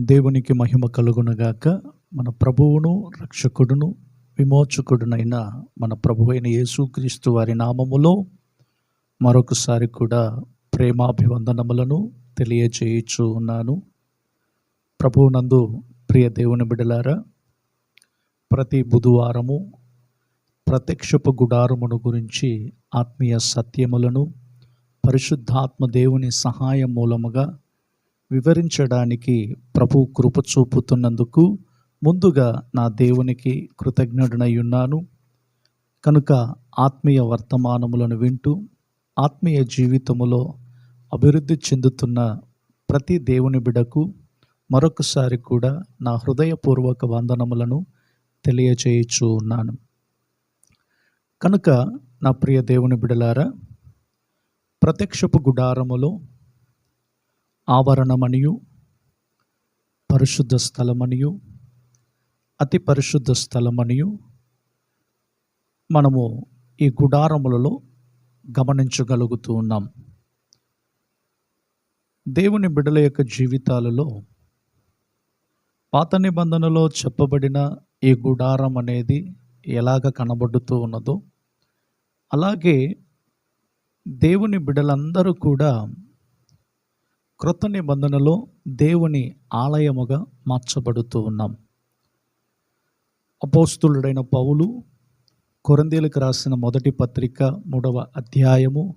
దేవునికి మహిమ కలుగునగాక. మన ప్రభువును రక్షకుడును విమోచకుడునైన మన ప్రభువైన యేసుక్రీస్తు వారి నామములో మరొకసారి కూడా ప్రేమాభివందనములను తెలియచేయచ్చు ఉన్నాను. ప్రభువునందు ప్రియ దేవుని బిడలారా ప్రతి బుధవారము ప్రత్యక్షపు గుడారమును గురించి ఆత్మీయ సత్యములను పరిశుద్ధాత్మ దేవుని సహాయం మూలముగా వివరించడానికి ప్రభు కృప చూపుతున్నందుకు ముందుగా నా దేవునికి కృతజ్ఞుడనై ఉన్నాను. కనుక ఆత్మీయ వర్తమానములను వింటూ ఆత్మీయ జీవితములో అభివృద్ధి చెందుతున్న ప్రతి దేవుని బిడకు మరొకసారి కూడా నా హృదయపూర్వక వందనములను తెలియచేయచ్చు ఉన్నాను. కనుక నా ప్రియ దేవుని బిడలారా ప్రత్యక్షపు గుడారములో ఆవరణమనియు పరిశుద్ధ స్థలమనియు అతి పరిశుద్ధ స్థలమనియు మనము ఈ గుడారములలో గమనించగలుగుతూ ఉన్నాం. దేవుని బిడల యొక్క జీవితాలలో పాత నిబంధనలో చెప్పబడిన ఈ గుడారం అనేది ఎలాగ కనబడుతూ ఉన్నదో అలాగే దేవుని బిడలందరూ కూడా క్రొత్త నిబంధనలో దేవుని ఆలయముగా మార్చబడుతూ ఉన్నాం. అపోస్తులుడైన పౌలు కొరందేలకు రాసిన మొదటి పత్రిక మూడవ అధ్యాయము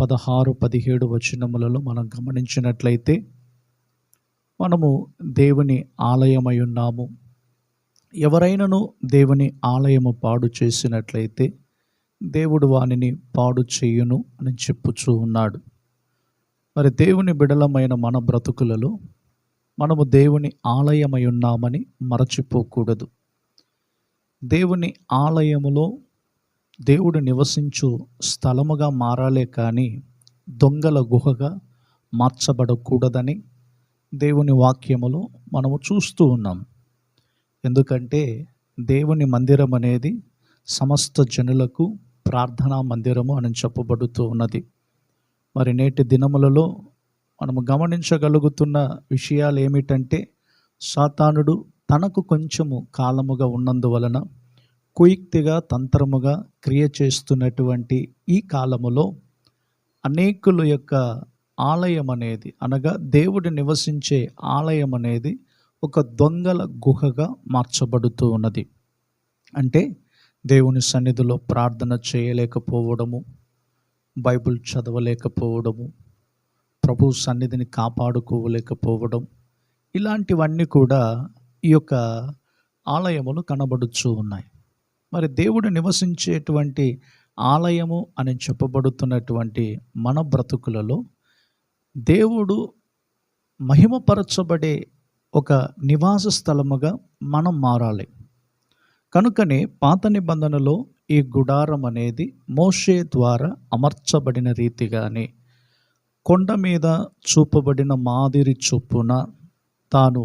పదహారు పదిహేడు వచనములలో మనం గమనించినట్లయితే మనము దేవుని ఆలయమై ఉన్నాము. ఎవరైనను దేవుని ఆలయము పాడు చేసినట్లయితే దేవుడు వానిని పాడు చేయును అని చెప్పుచూ ఉన్నాడు. మరి దేవుని బిడలమైన మన బ్రతుకులలో మనము దేవుని ఆలయమై ఉన్నామని మరచిపోకూడదు. దేవుని ఆలయములో దేవుడు నివసించు స్థలముగా మారాలే కానీ దొంగల గుహగా మార్చబడకూడదని దేవుని వాక్యములో మనము చూస్తూ ఉన్నాం. ఎందుకంటే దేవుని మందిరం అనేది సమస్త జనులకు ప్రార్థనా మందిరము అని చెప్పబడుతూ ఉన్నది. మరి నేటి దినములలో మనము గమనించగలుగుతున్న విషయాలు ఏమిటంటే సాతానుడు తనకు కొంచెము కాలముగా ఉన్నందువలన కుయుక్తిగా తంత్రముగా క్రియ చేస్తున్నటువంటి ఈ కాలములో అనేకుల యొక్క ఆలయం అనేది అనగా దేవుడు నివసించే ఆలయం అనేది ఒక దొంగల గుహగా మార్చబడుతూ ఉన్నది. అంటే దేవుని సన్నిధిలో ప్రార్థన చేయలేకపోవడము బైబిల్ చదవలేకపోవడము ప్రభు సన్నిధిని కాపాడుకోలేకపోవడం ఇలాంటివన్నీ కూడా ఈ యొక్క ఆలయములు కనబడుచూ ఉన్నాయి. మరి దేవుడు నివసించేటువంటి ఆలయము అని చెప్పబడుతున్నటువంటి మన బ్రతుకులలో దేవుడు మహిమపరచబడే ఒక నివాస స్థలముగా మనం మారాలి. కనుకనే పాత నిబంధనలో ఈ గుడారం అనేది మోషే ద్వారా అమర్చబడిన రీతిగానే కొండ మీద చూపబడిన మాదిరి చొప్పున తాను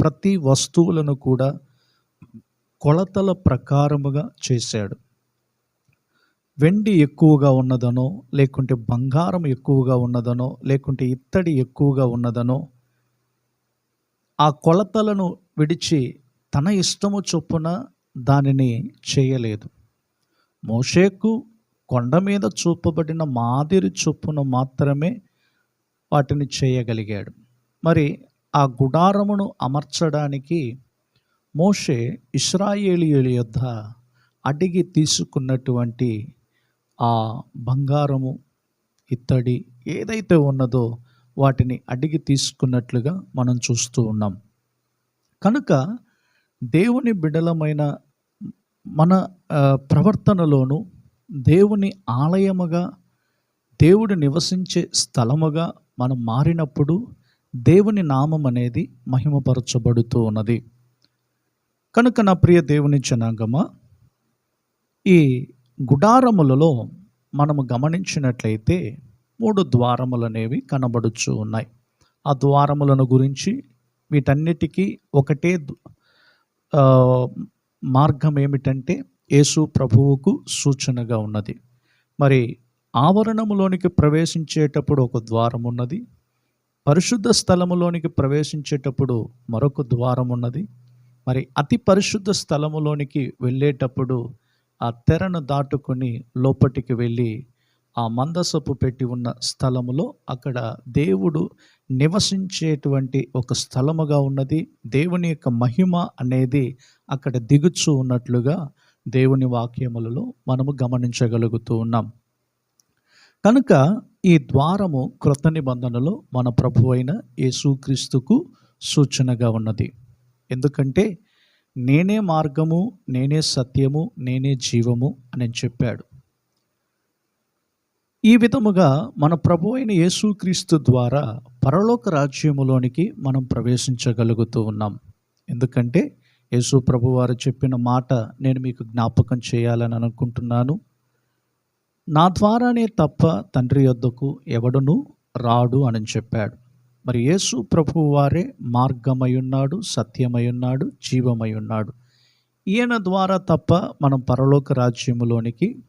ప్రతి వస్తువులను కూడా కొలతల ప్రకారముగా చేశాడు. వెండి ఎక్కువగా ఉన్నదనో లేకుంటే బంగారం ఎక్కువగా ఉన్నదనో లేకుంటే ఇత్తడి ఎక్కువగా ఉన్నదనో ఆ కొలతలను విడిచి తన ఇష్టము చొప్పున దానిని చేయలేదు. మోషేకు కొండ మీద చూపబడిన మాదిరి చొప్పున మాత్రమే వాటిని చేయగలిగాడు. మరి ఆ గుడారమును అమర్చడానికి మోషే ఇస్రాయేలీయుల యొద్ద అడిగి తీసుకున్నటువంటి ఆ బంగారము ఇత్తడి ఏదైతే ఉన్నదో వాటిని అడిగి తీసుకున్నట్లుగా మనం చూస్తూ ఉన్నాం. కనుక దేవుని బిడలమైన మన ప్రవర్తనలోను దేవుని ఆలయముగా దేవుడు నివసించే స్థలముగా మనం మారినప్పుడు దేవుని నామం అనేది మహిమపరచబడుతూ ఉన్నది. కనుక నా ప్రియ దేవుని జనాంగమ ఈ గుడారములలో మనము గమనించినట్లయితే మూడు ద్వారములు అనేవి కనబడుచు ఉన్నాయి. ఆ ద్వారములను గురించి వీటన్నిటికీ ఒకటే మార్గం ఏమిటంటే యేసు ప్రభువుకు సూచనగా ఉన్నది. మరి ఆవరణములోనికి ప్రవేశించేటప్పుడు ఒక ద్వారం ఉన్నది. పరిశుద్ధ స్థలములోనికి ప్రవేశించేటప్పుడు మరొక ద్వారం ఉన్నది. మరి అతి పరిశుద్ధ స్థలములోనికి వెళ్ళేటప్పుడు ఆ తెరను దాటుకొని లోపటికి వెళ్ళి ఆ మందసపు పెట్టి ఉన్న స్థలములో అక్కడ దేవుడు నివసించేటువంటి ఒక స్థలముగా ఉన్నది. దేవుని యొక్క మహిమ అనేది అక్కడ దిగుచూ ఉన్నట్లుగా దేవుని వాక్యములలో మనము గమనించగలుగుతూ ఉన్నాం. కనుక ఈ ద్వారము క్రొత్త నిబంధనలో మన ప్రభు అయిన యేసుక్రీస్తుకు సూచనగా ఉన్నది. ఎందుకంటే నేనే మార్గము నేనే సత్యము నేనే జీవము అని చెప్పాడు. ఈ విధముగా మన ప్రభు అయిన యేసుక్రీస్తు ద్వారా పరలోక రాజ్యములోనికి మనం ప్రవేశించగలుగుతూ ఉన్నాం. ఎందుకంటే యేసు ప్రభు వారు చెప్పిన మాట నేను మీకు జ్ఞాపకం చేయాలని అనుకుంటున్నాను. నా ద్వారానే తప్ప తండ్రి యొద్దకు ఎవడును రాడు అని చెప్పాడు. మరి యేసు ప్రభు వారే మార్గమై ఉన్నాడు సత్యమై ఉన్నాడు జీవమై ఉన్నాడు. ఈయన ద్వారా తప్ప మనం పరలోక రాజ్యములోనికి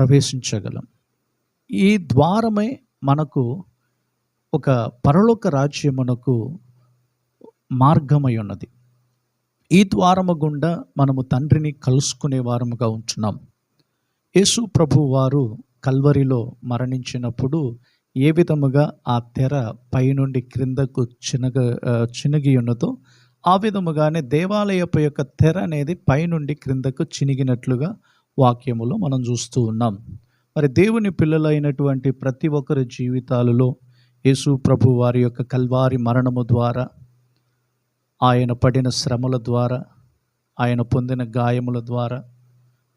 ప్రవేశించగలం. ఈ ద్వారమే మనకు ఒక పరలోక రాజ్యమునకు మార్గమై ఉన్నది ఈ ద్వారము గుండా మనము తండ్రిని కలుసుకునే వారముగా ఉంటున్నాం. యేసు ప్రభు వారు కల్వరిలో మరణించినప్పుడు ఏ విధముగా ఆ తెర పైనుండి క్రిందకు చినగ చినిగి ఉన్నదో ఆ విధముగానే దేవాలయపు యొక్క తెర అనేది పైనుండి క్రిందకు చినిగినట్లుగా వాక్యములో మనం చూస్తూ ఉన్నాం. మరి దేవుని పిల్లలైనటువంటి ప్రతి ఒక్కరి జీవితాలలో యేసు ప్రభు వారి యొక్క కల్వారి మరణము ద్వారా ఆయన పడిన శ్రమల ద్వారా ఆయన పొందిన గాయముల ద్వారా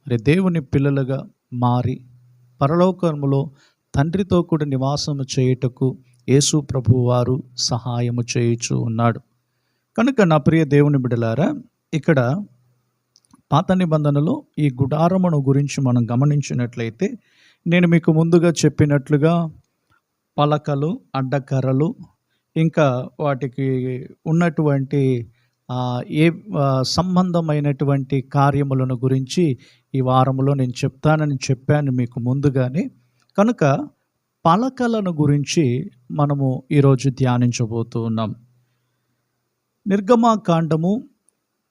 మరి దేవుని పిల్లలుగా మారి పరలోకములో తండ్రితో కూడా నివాసము చేయుటకు యేసు ప్రభు వారు సహాయము చేయుచు ఉన్నాడు. కనుక నా ప్రియ దేవుని బిడలారా ఇక్కడ పాత నిబంధనలో ఈ గుడారమును గురించి మనం గమనించినట్లయితే నేను మీకు ముందుగా చెప్పినట్లుగా పలకలు అడ్డకర్రలు ఇంకా వాటికి ఉన్నటువంటి ఏ సంబంధమైనటువంటి కార్యములను గురించి ఈ వారంలో నేను చెప్తానని చెప్పాను మీకు ముందుగానే. కనుక పలకలను గురించి మనము ఈరోజు ధ్యానించబోతూ ఉన్నాం. నిర్గమాకాండము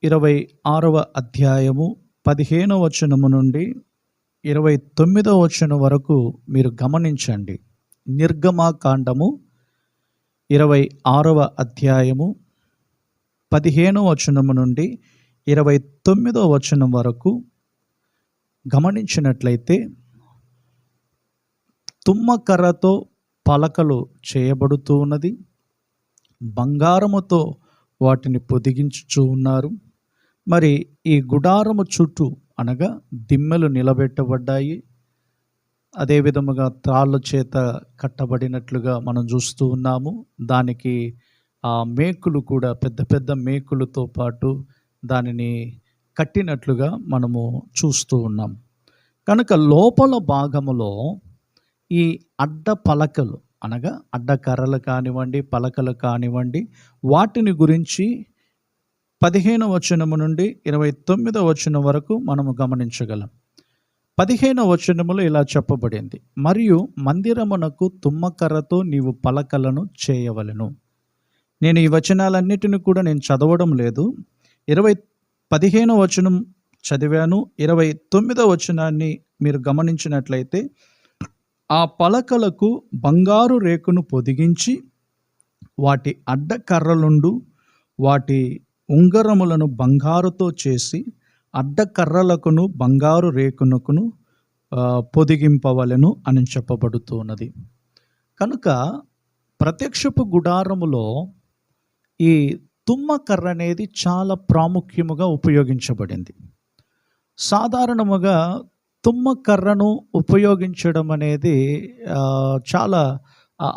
ఇరవై ఆరవ అధ్యాయము పదిహేనవ వచనము నుండి ఇరవై తొమ్మిదవ వచనం వరకు మీరు గమనించండి. నిర్గమాకాండము ఇరవై ఆరవ అధ్యాయము పదిహేనవ వచనము నుండి ఇరవై తొమ్మిదవ వచనం వరకు గమనించినట్లయితే తుమ్మకర్రతో పలకలు చేయబడుతూ ఉన్నది బంగారముతో వాటిని పొదిగించుచూ ఉన్నారు. మరి ఈ గుడారము చుట్టూ అనగా దిమ్మెలు నిలబెట్టబడ్డాయి. అదే విధముగా త్రాళ్ళ చేత కట్టబడినట్లుగా మనం చూస్తూ ఉన్నాము. దానికి ఆ మేకులు కూడా పెద్ద పెద్ద మేకులతో పాటు దానిని కట్టినట్లుగా మనము చూస్తూ ఉన్నాం. కనుక లోపల భాగములో ఈ అడ్డ పలకలు అనగా అడ్డ కర్రలు కానివ్వండి పలకలు కానివ్వండి వాటిని గురించి పదిహేను వచనము నుండి ఇరవై తొమ్మిదవ వచనం వరకు మనము గమనించగలం. పదిహేను వచనములు ఇలా చెప్పబడింది. మరియు మందిరమునకు తుమ్మకర్రతో నీవు పలకలను చేయవలను. నేను ఈ వచనాలన్నిటిని కూడా నేను చదవడం లేదు. ఇరవై పదిహేను వచనం చదివాను. ఇరవై తొమ్మిదో వచనాన్ని మీరు గమనించినట్లయితే ఆ పలకలకు బంగారు రేకును పొదిగించి వాటి అడ్డకర్రలుండు వాటి ఉంగరములను బంగారుతో చేసి అడ్డకర్రలకును బంగారు రేకునకును పొదిగింపవలను అని చెప్పబడుతున్నది. కనుక ప్రత్యక్షపు గుడారములో ఈ తుమ్మ కర్ర అనేది చాలా ప్రాముఖ్యముగా ఉపయోగించబడింది. సాధారణముగా తుమ్మ కర్రను ఉపయోగించడం అనేది చాలా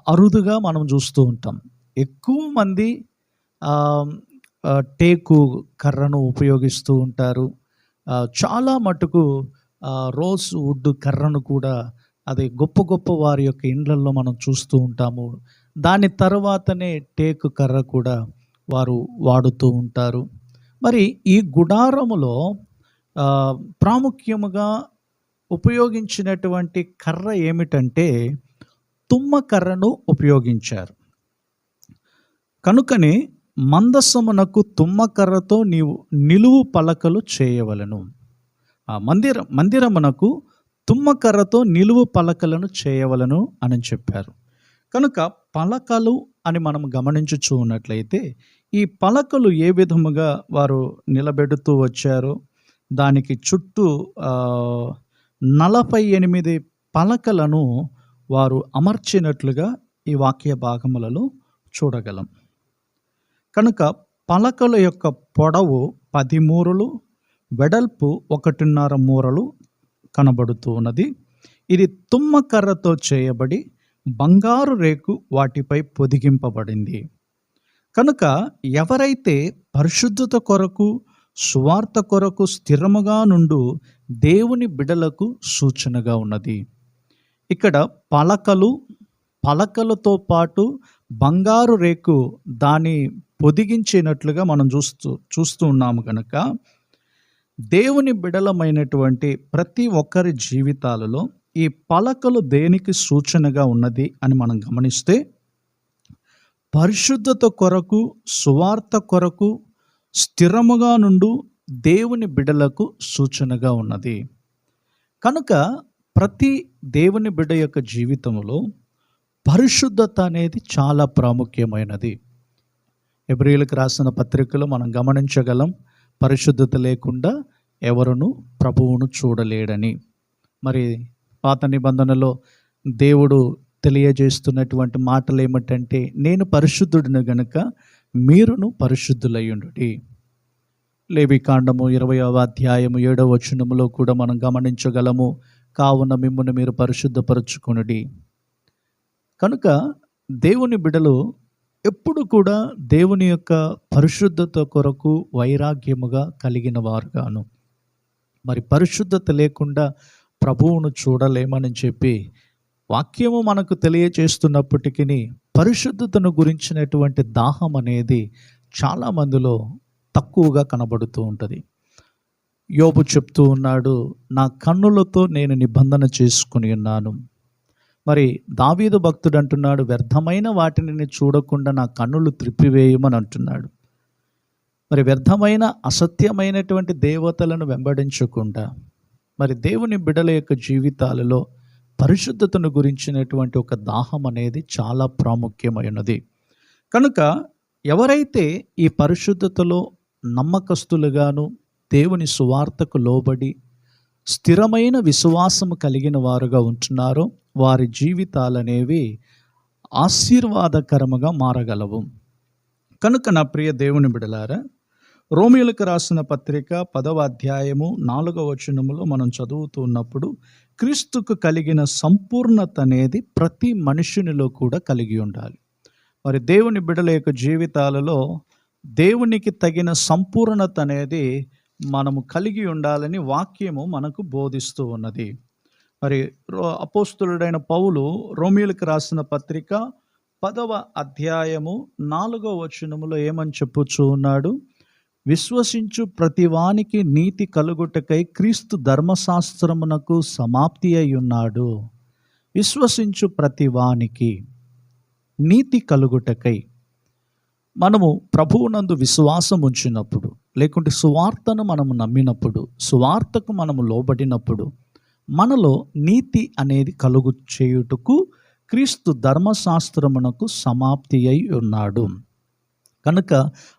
అరుదుగా మనం చూస్తూ ఉంటాం. ఎక్కువ మంది టేకు కర్రను ఉపయోగిస్తూ ఉంటారు. చాలా మటుకు రోజ్ వుడ్ కర్రను కూడా అది గొప్ప గొప్ప వారి యొక్క ఇండ్లల్లో మనం చూస్తూ ఉంటాము. దాని తర్వాతనే టేకు కర్ర కూడా వారు వాడుతూ ఉంటారు. మరి ఈ గుడారములో ప్రాముఖ్యముగా ఉపయోగించినటువంటి కర్ర ఏమిటంటే తుమ్మ కర్రను ఉపయోగించారు. కనుకనే మందస్సమునకు తుమ్మకర్రతో నీవు నిలువు పలకలు చేయవలను. ఆ మందిర మందిరమునకు తుమ్మకర్రతో నిలువు పలకలను చేయవలను అని చెప్పారు. కనుక పలకలు అని మనం గమనించుచూ ఉన్నట్లయితే ఈ పలకలు ఏ విధముగా వారు నిలబెడుతూ వచ్చారో దానికి చుట్టూ నలభై ఎనిమిది పలకలను వారు అమర్చినట్లుగా ఈ వాక్య భాగములలో చూడగలం. కనుక పలకల యొక్క పొడవు పది మూరలు వెడల్పు ఒకటిన్నర మూరలు కనబడుతూ ఉన్నది. ఇది తుమ్మకర్రతో చేయబడి బంగారు రేకు వాటిపై పొదిగింపబడింది. కనుక ఎవరైతే పరిశుద్ధత కొరకు సువార్త కొరకు స్థిరముగా నుండు దేవుని బిడలకు సూచనగా ఉన్నది. ఇక్కడ పలకలు పలకలతో పాటు బంగారు రేకు దాని పొదిగించినట్లుగా మనం చూస్తూ చూస్తూ ఉన్నాము కనుక దేవుని బిడలమైనటువంటి ప్రతి ఒక్కరి జీవితాలలో ఈ పలకలు దేనికి సూచనగా ఉన్నది అని మనం గమనిస్తే పరిశుద్ధత కొరకు సువార్త కొరకు స్థిరముగా నుండు దేవుని బిడలకు సూచనగా ఉన్నది. కనుక ప్రతి దేవుని బిడ యొక్క జీవితంలో పరిశుద్ధత అనేది చాలా ప్రాముఖ్యమైనది. ఎబ్రిలకు రాసిన పత్రికలో మనం గమనించగలం పరిశుద్ధత లేకుండా ఎవరును ప్రభువును చూడలేడని. మరి పాత నిబంధనలో దేవుడు తెలియజేస్తున్నటువంటి మాటలు ఏమిటంటే నేను పరిశుద్ధుడిని గనుక మీరును పరిశుద్ధులయ్యుండు లేవికాండము ఇరవయవ అధ్యాయము ఏడవ వచనములో కూడా మనం గమనించగలము కావున మిమ్మల్ని మీరు పరిశుద్ధపరచుకొనుడి. కనుక దేవుని బిడలు ఎప్పుడు కూడా దేవుని యొక్క పరిశుద్ధత కొరకు వైరాగ్యముగా కలిగిన వారుగాను. మరి పరిశుద్ధత లేకుండా ప్రభువును చూడలేమని చెప్పి వాక్యము మనకు తెలియచేస్తున్నప్పటికీ పరిశుద్ధతను గురించినటువంటి దాహం అనేది చాలా మందిలో తక్కువగా కనబడుతూ ఉంటుంది. యోబు చెప్తూ ఉన్నాడు నా కన్నులతో నేను నిబంధన చేసుకుని ఉన్నాను. మరి దావీదు భక్తుడు అంటున్నాడు వ్యర్థమైన వాటిని చూడకుండా నా కన్నులు త్రిప్పివేయమని అంటున్నాడు. మరి వ్యర్థమైన అసత్యమైనటువంటి దేవతలను వెంబడించకుండా మరి దేవుని బిడల యొక్క జీవితాలలో పరిశుద్ధతను గురించినటువంటి ఒక దాహం అనేది చాలా ప్రాముఖ్యమైనది. కనుక ఎవరైతే ఈ పరిశుద్ధతలో నమ్మకస్తులుగాను దేవుని సువార్తకు లోబడి స్థిరమైన విశ్వాసము కలిగిన వారుగా ఉంటున్నారో వారి జీవితాలనేవి ఆశీర్వాదకరముగా మారగలవు. కనుక నా ప్రియ దేవుని బిడలారా రోమిలకు రాసిన పత్రిక పదవ అధ్యాయము నాలుగవ వచనములో మనం చదువుతున్నప్పుడు క్రీస్తుకు కలిగిన సంపూర్ణత అనేది ప్రతి మనుషునిలో కూడా కలిగి ఉండాలి. మరి దేవుని బిడల యొక్క జీవితాలలో దేవునికి తగిన సంపూర్ణత అనేది మనము కలిగి ఉండాలని వాక్యము మనకు బోధిస్తూ ఉన్నది. మరి రో- అపోస్తులుడైన పౌలు రోమిలకు రాసిన పత్రిక పదవ అధ్యాయము నాలుగవ వచనములో ఏమని చెప్పుచూ ఉన్నాడు? విశ్వసించు ప్రతివానికి నీతి కలుగుటకై క్రీస్తు ధర్మశాస్త్రమునకు సమాప్తి అయి ఉన్నాడు. విశ్వసించు ప్రతివానికి నీతి కలుగుటకై. మనము ప్రభువునందు విశ్వాసం ఉంచినప్పుడు లేకుంటే సువార్తను మనము నమ్మినప్పుడు సువార్తకు మనము లోబడినప్పుడు మనలో నీతి అనేది కలుగు చేయుటకు క్రీస్తు ధర్మశాస్త్రమునకు సమాప్తి అయి ఉన్నాడు. కనుక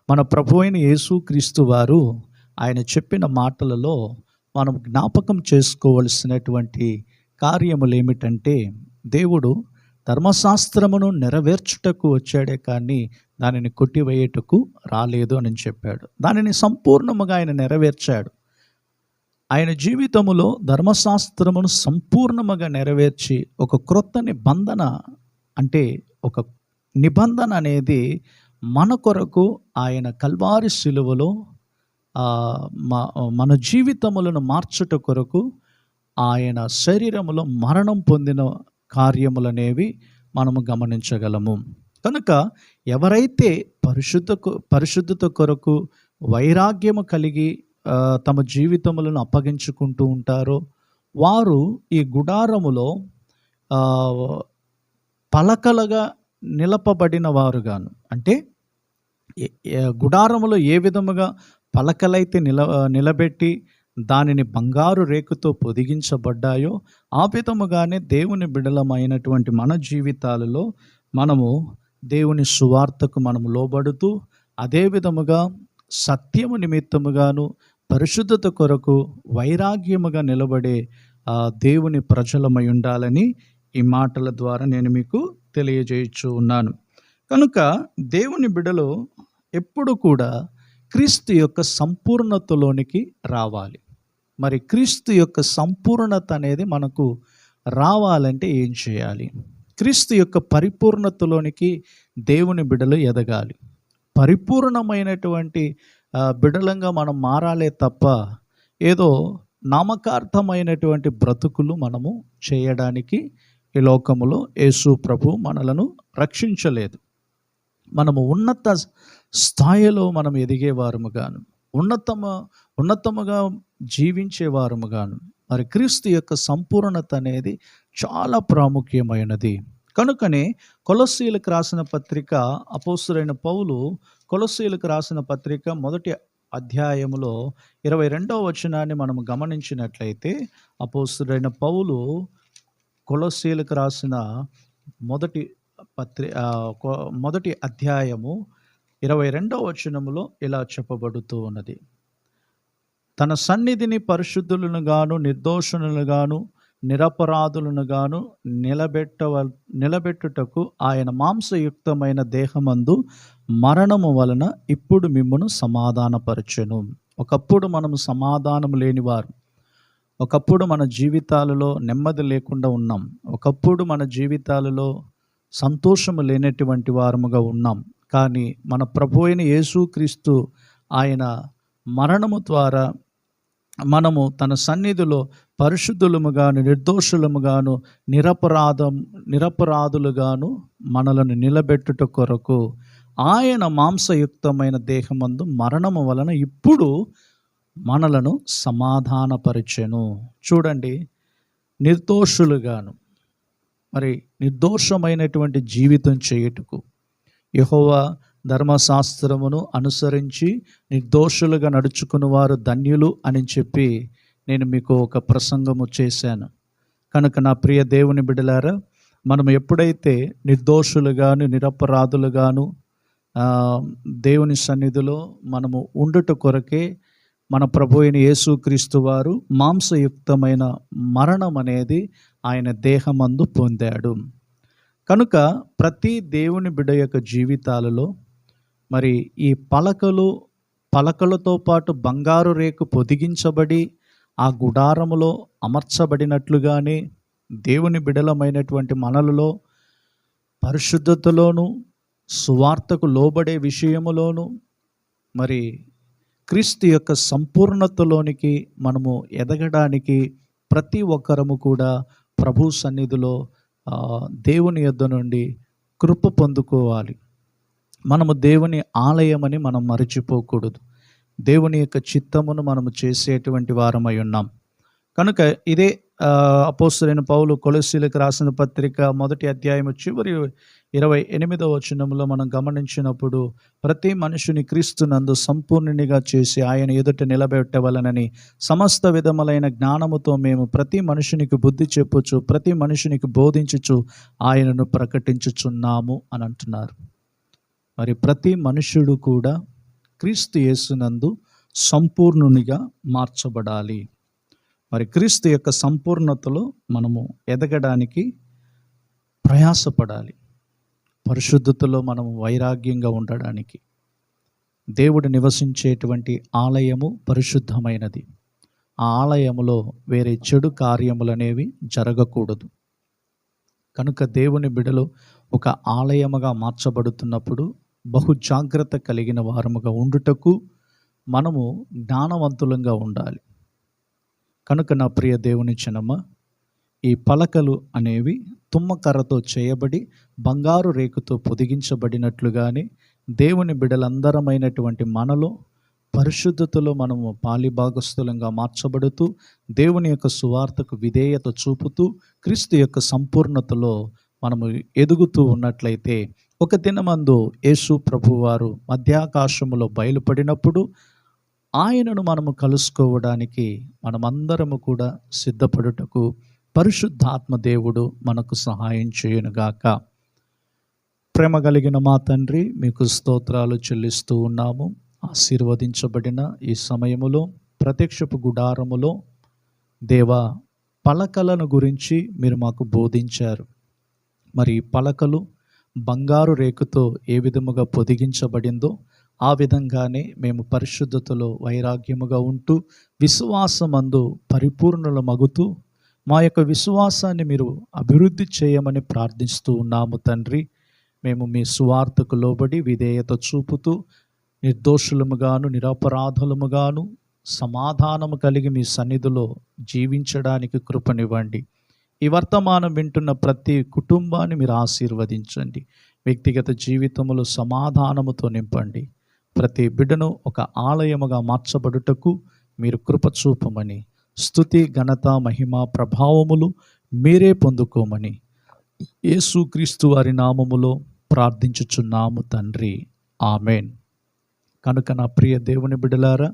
మన ప్రభు అయిన యేసు క్రీస్తు వారు ఆయన చెప్పిన మాటలలో మనం జ్ఞాపకం చేసుకోవలసినటువంటి కార్యములు ఏమిటంటే దేవుడు ధర్మశాస్త్రమును నెరవేర్చుటకు వచ్చాడే కానీ దానిని కొట్టివేయుటకు రాలేదు అని చెప్పాడు. దానిని సంపూర్ణముగా ఆయన నెరవేర్చాడు. ఆయన జీవితములో ధర్మశాస్త్రమును సంపూర్ణముగా నెరవేర్చి ఒక క్రొత్త నిబంధన అంటే ఒక నిబంధన అనేది మన కొరకు ఆయన కల్వారి శిలువలో మ- మన జీవితములను మార్చుట కొరకు ఆయన శరీరములో మరణం పొందిన కార్యములనేవి మనము గమనించగలము. కనుక ఎవరైతే పరిశుద్ధ పరిశుద్ధత కొరకు వైరాగ్యము కలిగి తమ జీవితములను అప్పగించుకుంటూ ఉంటారో వారు ఈ గుడారములో పలకలుగా నిలపబడిన వారుగాను. అంటే గుడారములో ఏ విధముగా పలకలైతే నిల నిలబెట్టి దానిని బంగారు రేకుతో పొదిగించబడ్డాయో ఆ విధముగానే దేవుని బిడలమైనటువంటి మన జీవితాలలో మనము దేవుని సువార్తకు మనము లోబడుతూ అదే విధముగా సత్యము నిమిత్తముగాను పరిశుద్ధత కొరకు వైరాగ్యముగా నిలబడే దేవుని ప్రజలమై ఉండాలని ఈ మాటల ద్వారా నేను మీకు తెలియజేయచ్చు ఉన్నాను. కనుక దేవుని బిడలు ఎప్పుడు కూడా క్రీస్తు యొక్క సంపూర్ణతలోనికి రావాలి. మరి క్రీస్తు యొక్క సంపూర్ణత అనేది మనకు రావాలంటే ఏం చేయాలి? క్రీస్తు యొక్క పరిపూర్ణతలోనికి దేవుని బిడలు ఎదగాలి. పరిపూర్ణమైనటువంటి బిడలంగా మనం మారాలే తప్ప ఏదో నామకార్థమైనటువంటి బ్రతుకులు మనము చేయడానికి ఈ లోకములో యేసు ప్రభు మనలను రక్షించలేదు. మనము ఉన్నత స్థాయిలో మనం ఎదిగేవారముగాను ఉన్నతమ ఉన్నతముగా జీవించేవారముగాను మరి క్రీస్తు యొక్క సంపూర్ణత అనేది చాలా ప్రాముఖ్యమైనది. కనుకనే కొలసీలకు రాసిన పత్రిక అపోస్తులైన పౌలు కొలసీలకు రాసిన పత్రిక మొదటి అధ్యాయములో ఇరవై రెండవ వచనాన్ని మనం గమనించినట్లయితే అపోస్తుడైన పౌలు కొలసీలకు రాసిన మొదటి పత్రి మొదటి అధ్యాయము ఇరవై రెండవ వచనములో ఇలా చెప్పబడుతూ ఉన్నది. తన సన్నిధిని పరిశుద్ధులను గాను నిర్దోషులను గాను నిరపరాధులను గాను నిలబెట్టవ నిలబెట్టుటకు ఆయన మాంసయుక్తమైన దేహమందు మరణము వలన ఇప్పుడు మిమ్మను సమాధానపరచెను. ఒకప్పుడు మనము సమాధానం లేనివారు. ఒకప్పుడు మన జీవితాలలో నెమ్మది లేకుండా ఉన్నాం. ఒకప్పుడు మన జీవితాలలో సంతోషము లేనటువంటి వారముగా ఉన్నాం. కానీ మన ప్రభు అయిన యేసుక్రీస్తు ఆయన మరణము ద్వారా మనము తన సన్నిధిలో పరిశుద్ధులముగాను నిర్దోషులముగాను నిరపరాధం నిరపరాధులుగాను మనలను నిలబెట్టుట కొరకు ఆయన మాంసయుక్తమైన దేహమందు మరణము వలన ఇప్పుడు మనలను సమాధానపరిచెను. చూడండి నిర్దోషులుగాను మరి నిర్దోషమైనటువంటి జీవితం చేయుటకు యెహోవా ధర్మశాస్త్రమును అనుసరించి నిర్దోషులుగా నడుచుకుని వారు ధన్యులు అని చెప్పి నేను మీకు ఒక ప్రసంగము చేశాను. కనుక నా ప్రియ దేవుని బిడలారా మనం ఎప్పుడైతే నిర్దోషులుగాను నిరపరాధులుగాను దేవుని సన్నిధిలో మనము ఉండుట కొరకే మన ప్రభు అయిన యేసుక్రీస్తు వారు మాంసయుక్తమైన మరణం అనేది ఆయన దేహమందు పొందాడు. కనుక ప్రతి దేవుని బిడ యొక్క జీవితాలలో మరి ఈ పలకలు పలకలతో పాటు బంగారు రేకు పొదిగించబడి ఆ గుడారములో అమర్చబడినట్లుగానే దేవుని బిడలమైనటువంటి మనలలో పరిశుద్ధతలోను సువార్తకు లోబడే విషయములోను మరి క్రీస్తు యొక్క సంపూర్ణతలోనికి మనము ఎదగడానికి ప్రతి ఒక్కరము కూడా ప్రభు సన్నిధిలో దేవుని యొద్ద నుండి కృప పొందుకోవాలి. మనము దేవుని ఆలయమని మనం మరచిపోకూడదు. దేవుని యొక్క చిత్తమును మనము చేసేటువంటి వారమై ఉన్నాం. కనుక ఇదే అపోస్తులైన పౌలు కొలసీలకు రాసిన పత్రిక మొదటి అధ్యాయం చివరి ఇరవై ఎనిమిదవ వచనంలో మనం గమనించినప్పుడు ప్రతి మనుషుని క్రీస్తునందు సంపూర్ణునిగా చేసి ఆయన ఎదుట నిలబెట్టవలనని సమస్త విధములైన జ్ఞానముతో మేము ప్రతి మనుషునికి బుద్ధి చెప్పుచు ప్రతి మనుషునికి బోధించుచు ఆయనను ప్రకటించుచున్నాము అని అంటున్నారు. మరి ప్రతి మనుష్యుడు కూడా క్రీస్తు యేసునందు సంపూర్ణునిగా మార్చబడాలి. మరి క్రీస్తు యొక్క సంపూర్ణతలో మనము ఎదగడానికి ప్రయాసపడాలి. పరిశుద్ధతలో మనము వైరాగ్యంగా ఉండడానికి. దేవుడు నివసించేటువంటి ఆలయము పరిశుద్ధమైనది. ఆ ఆలయములో వేరే చెడు కార్యములనేవి జరగకూడదు. కనుక దేవుని బిడలు ఒక ఆలయముగా మార్చబడుతున్నప్పుడు బహు జాగ్రత్త కలిగిన వారముగా ఉండుటకు మనము జ్ఞానవంతులంగా ఉండాలి. కనుక నా ప్రియ దేవుని చినమ్మ ఈ పలకలు అనేవి తుమ్మకర్రతో చేయబడి బంగారు రేకుతో పొదిగించబడినట్లుగానే దేవుని బిడలందరమైనటువంటి మనలో పరిశుద్ధతలో మనము పాలిభాగస్థులంగా మార్చబడుతూ దేవుని యొక్క సువార్తకు విధేయత చూపుతూ క్రీస్తు యొక్క సంపూర్ణతలో మనము ఎదుగుతూ ఉన్నట్లయితే ఒక దినమందు యేసు ప్రభువారు మధ్యాకాశములో బయలుపడినప్పుడు ఆయనను మనము కలుసుకోవడానికి మనమందరము కూడా సిద్ధపడుటకు పరిశుద్ధాత్మ దేవుడు మనకు సహాయం చేయనుగాక. ప్రేమ కలిగిన మా తండ్రి మీకు స్తోత్రాలు చెల్లిస్తూ ఉన్నాము. ఆశీర్వదించబడిన ఈ సమయములో ప్రత్యక్షపు గుడారములో దేవా పలకలను గురించి మీరు మాకు బోధించారు. మరి పలకలు బంగారు రేకుతో ఏ విధముగా పొదిగించబడిందో ఆ విధంగానే మేము పరిశుద్ధతలో వైరాగ్యముగా ఉంటూ విశ్వాసమందు పరిపూర్ణుల మగుతూ మా యొక్క విశ్వాసాన్ని మీరు అభివృద్ధి చేయమని ప్రార్థిస్తూ ఉన్నాము తండ్రి. మేము మీ సువార్తకు లోబడి విధేయత చూపుతూ నిర్దోషులముగాను నిరపరాధులముగాను సమాధానము కలిగి మీ సన్నిధిలో జీవించడానికి కృపనివ్వండి. ఈ వర్తమానం వింటున్న ప్రతి కుటుంబాన్ని మీరు ఆశీర్వదించండి. వ్యక్తిగత జీవితములో సమాధానముతో నింపండి. ప్రతి బిడ్డను ఒక ఆలయముగా మార్చబడుటకు మీరు కృపచూపమని స్థుతి ఘనత మహిమ ప్రభావములు మీరే పొందుకోమని యేసుక్రీస్తు వారి నామములో ప్రార్థించుచున్నాము తండ్రి. ఆమెన్. కనుక నా ప్రియ దేవుని బిడలారా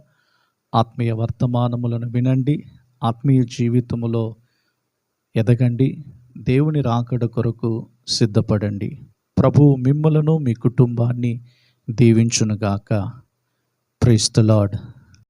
ఆత్మీయ వర్తమానములను వినండి. ఆత్మీయ జీవితములో ఎదగండి. దేవుని రాకడ కొరకు సిద్ధపడండి. ప్రభు మిమ్మలను మీ కుటుంబాన్ని దీవించునుగాక. Price the lord